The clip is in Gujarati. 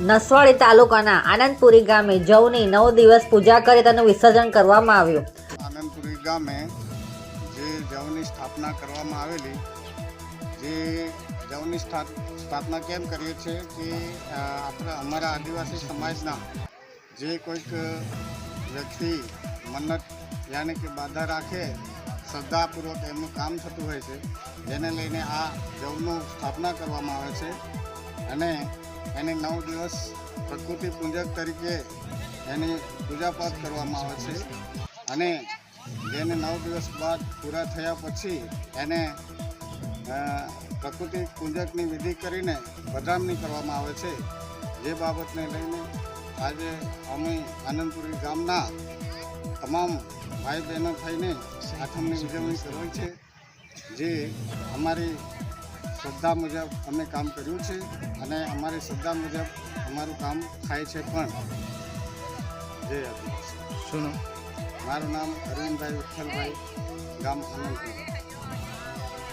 નસવાડી તાલુકાના આનંદપુરી ગામે જવની નવ દિવસ પૂજા કરી તેનું વિસર્જન કરવામાં આવ્યું. આનંદપુરી ગામે જે જવની સ્થાપના કરવામાં આવેલી, જે જવની સ્થા- સ્થાપના કેમ કરીએ છીએ કે આપણા અમારા આદિવાસી સમાજના જે કોઈક વ્યક્તિ મન્નત યાની કે બાધા રાખે, શ્રદ્ધાપૂર્વક એમનું કામ થતું હોય છે, જેને લઈને આ જવનું સ્થાપના કરવામાં આવે છે. અને એને નવ દિવસ પ્રકૃતિ પૂજક તરીકે એની પૂજાપાઠ કરવામાં આવે છે. અને જેને નવ દિવસ બાદ પૂરા થયા પછી એને પ્રકૃતિ પૂજકની વિધિ કરીને બધામણી કરવામાં આવે છે. જે બાબતને લઈને આજે અમે આનંદપુરી ગામના તમામ ભાઈ બહેનો થઈને આઠમની ઉજવણી કરવી છે. જે અમારી શ્રદ્ધા મુજબ અમે કામ કર્યું છે અને અમારી શ્રદ્ધા મુજબ અમારું કામ થાય છે પણ. જય આદિવાસી. શું નામ? મારું નામ અરવિંદભાઈ વિઠ્ઠલભાઈ ગામ આનંદપુર